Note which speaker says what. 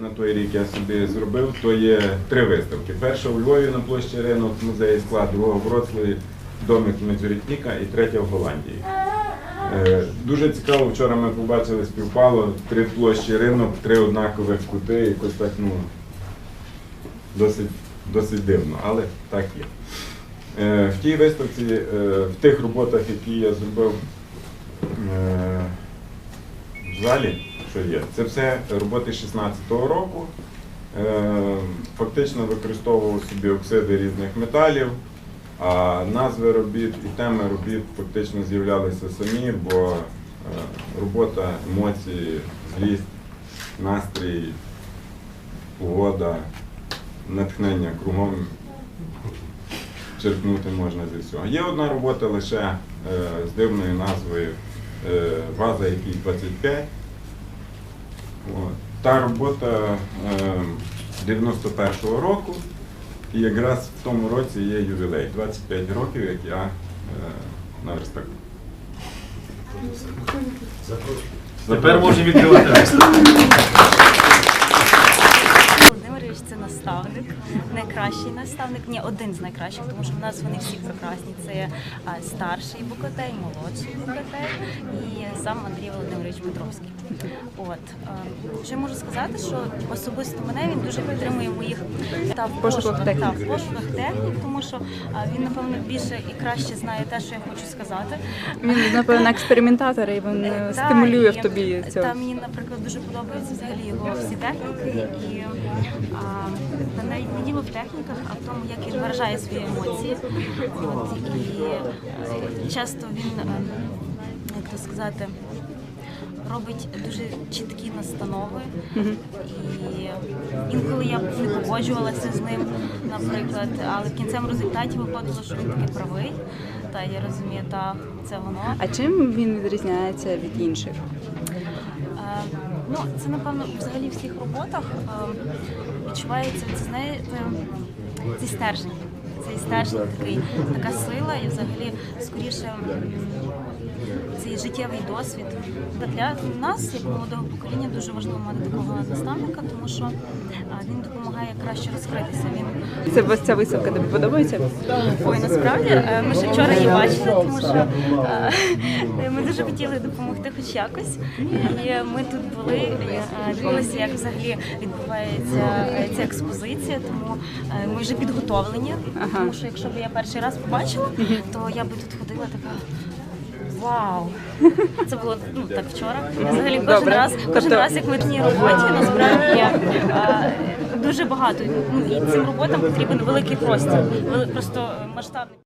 Speaker 1: На той рік я собі зробив, то є три виставки. Перша у Львові на площі ринок, музеї склад, друга в Вроцлаві, домик Мезурітніка і третя в Голландії. Е, Дуже цікаво, вчора ми побачили, співпало три площі ринок, три однакових кути, якось так, ну, досить, досить дивно, але так є. Е, В тій виставці, е, в тих роботах, які я зробив в залі, що є, це все роботи 16-го року. Е, Фактично використовував собі оксиди різних металів, а назви робіт і теми робіт фактично з'являлися самі, бо е, робота, емоції, злість, настрій, погода, натхнення кругом черпнути можна зі всього. Є одна робота лише е, з дивною назвою Ваза, який 25. Та робота е, 91-го року, і якраз в тому році є ювілей. 25 років, як я е, на верстаку.
Speaker 2: Тепер можемо відкривати
Speaker 3: наставник, найкращий наставник, ні, один з найкращих, тому що в нас вони всі прекрасні. Це старший Букатей, молодший Букатей і сам Андрій Володимирович Петровський. От е, що я можу сказати, що особисто мене він дуже підтримує в моїх та в
Speaker 4: пошуках
Speaker 3: та, в пошуках технік, тому що а, він напевно більше і краще знає те, що я хочу сказати.
Speaker 4: Він, напевно, експериментатор, і він е, стимулює в тобі цього.
Speaker 3: Та мені, наприклад, дуже подобаються взагалі його всі техніки, і а, та навіть не діло в техніках, а в тому, як він виражає свої емоції. От, і е, часто він, е, як то сказати, робить дуже чіткі настанови. І інколи я не погоджувалася з ним, наприклад, але в кінцевому результаті виходило, що він таки правий. Та я розумію, та це воно.
Speaker 4: А чим він відрізняється від інших?
Speaker 3: Е, Ну, це напевно взагалі в всіх роботах е, відчувається це знаєте, цей стержень. Цей стержень такий, така сила і взагалі скоріше цей життєвий досвід. Та Для нас, як молодого покоління, дуже важливо мати такого наставника, тому що він допомагає краще розкритися. Він
Speaker 4: Це ця виставка тобі подобається?
Speaker 3: Ой, насправді е, ми ще вчора її бачили, тому що е, ми дуже хотіли допомогти хоч якось. І ми тут були, е, дивилися, як взагалі відбувається ця експозиція, тому ми вже підготовлені. Тому що якщо б я перший раз побачила, то я би тут ходила така. Вау! Це було ну так вчора. Взагалі кожен
Speaker 4: Добре.
Speaker 3: раз, кожен
Speaker 4: Тобто-
Speaker 3: раз, як ми в цій роботі, насправді е, дуже багато. Ну і цим роботам потрібен великий простір, вели- просто масштабний.